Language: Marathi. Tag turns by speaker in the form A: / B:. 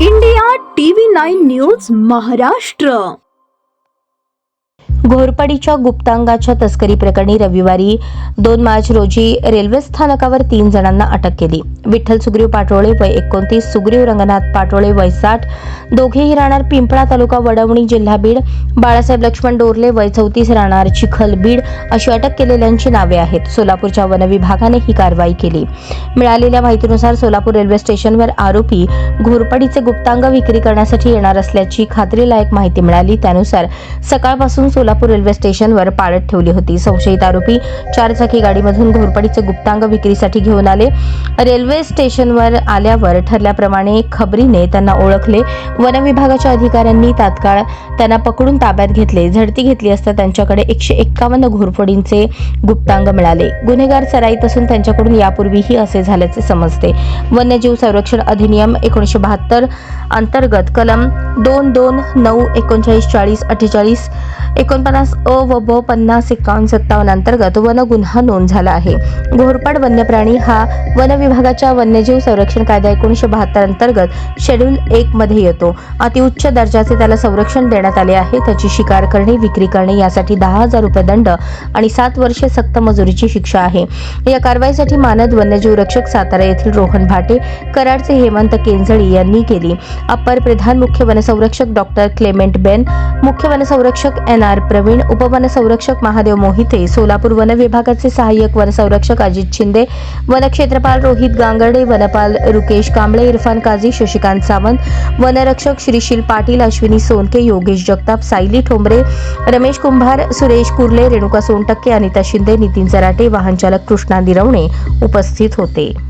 A: India TV nine news Maharashtra.
B: घोरपडीच्या गुप्तांगाच्या तस्करी प्रकरणी रविवारी दोन मार्च रोजी रेल्वे स्थानकावर तीन जणांना अटक केली. विठ्ठल सुग्रीव पाटोळे वय एकोणतीस सुग्रीव रंगनाथ पाटोळे वय साठ दोघेही राहणार पिंपळा तालुका वडवणी जिल्हा बीड बाळासाहेब लक्ष्मण डोरले वय चौतीस राहणार चिखल बीड अशी अटक केलेल्यांची नावे आहेत. सोलापूरच्या वनविभागाने ही कारवाई केली. मिळालेल्या माहितीनुसार सोलापूर रेल्वे स्टेशनवर आरोपी घोरपडीचे गुप्तांग विक्री करण्यासाठी येणार असल्याची खात्रीलायक माहिती मिळाली. त्यानुसार सकाळपासून सोलापूर रेल्वे स्टेशनवर पाळत ठेवली होती. संशयित आरोपी चारचाकी गाडीमधून घोरपडीचे गुप्तांग विक्रीसाठी घेऊन आले. रेल्वे स्टेशनवर आल्यावर ठरल्याप्रमाणे खबरीने त्यांना ओळखले. वनविभागाच्या अधिकाऱ्यांनी तात्काळ त्यांना पकडून ताब्यात घेतले. झडती घेतली असता त्यांच्याकडे एकशे एक्कावन्न घोरफोडींचे गुप्तांग मिळाले. गुन्हेगार सराईत असून त्यांच्याकडून यापूर्वीही असे झाल्याचे समजते. वन्यजीव संरक्षण अधिनियम एकोणीसशे बहात्तर अंतर्गत कलम दोन दोन नऊ एकोणचाळीस चाळीस अठ्ठेचाळीस एकोणपन्नास अ व ब पन्नास एकावन्न सत्तावन्न अंतर्गत वन गुन्हा नोंद झाला आहे. घोरपड वन्यप्राणी हा वन भारताच्या वन्यजीव संरक्षण कायदा एकोणीसशे बहात्तर अंतर्गत शेड्यूल एक मध्ये येतो. अतिउच्च दर्जाचे त्याला संरक्षण देण्यात आले आहे. त्याची शिकार करणे विक्री करणे यासाठी दहा हजार रुपये दंड आणि सात वर्षे सक्त मजुरीची शिक्षा आहे. या कारवाईसाठी मानद वन्यजीव रक्षक सातारा येथील रोहन भाटे कराडचे हेमंत केंजळी यांनी केली. अप्पर प्रधान मुख्य वनसंरक्षक डॉक्टर क्लेमेंट बेन मुख्य वनसंरक्षक एन आर प्रवीण उपवनसंरक्षक महादेव मोहिते सोलापूर वन विभागाचे सहाय्यक वनसंरक्षक अजित शिंदे वनक्षेत्रपाल रोहित गांगर्डे वनपाल रुकेश कांबळे इरफान काझी शशिकांत सावंत वनरक्षक श्रीशील पाटील अश्विनी सोनके योगेश जगताप सायली ठोंबरे रमेश कुंभार सुरेश कुर्ले रेणुका सोनटक्के अनिता शिंदे नितीन जराटे वाहनचालक कृष्णा निरवणे उपस्थित होते.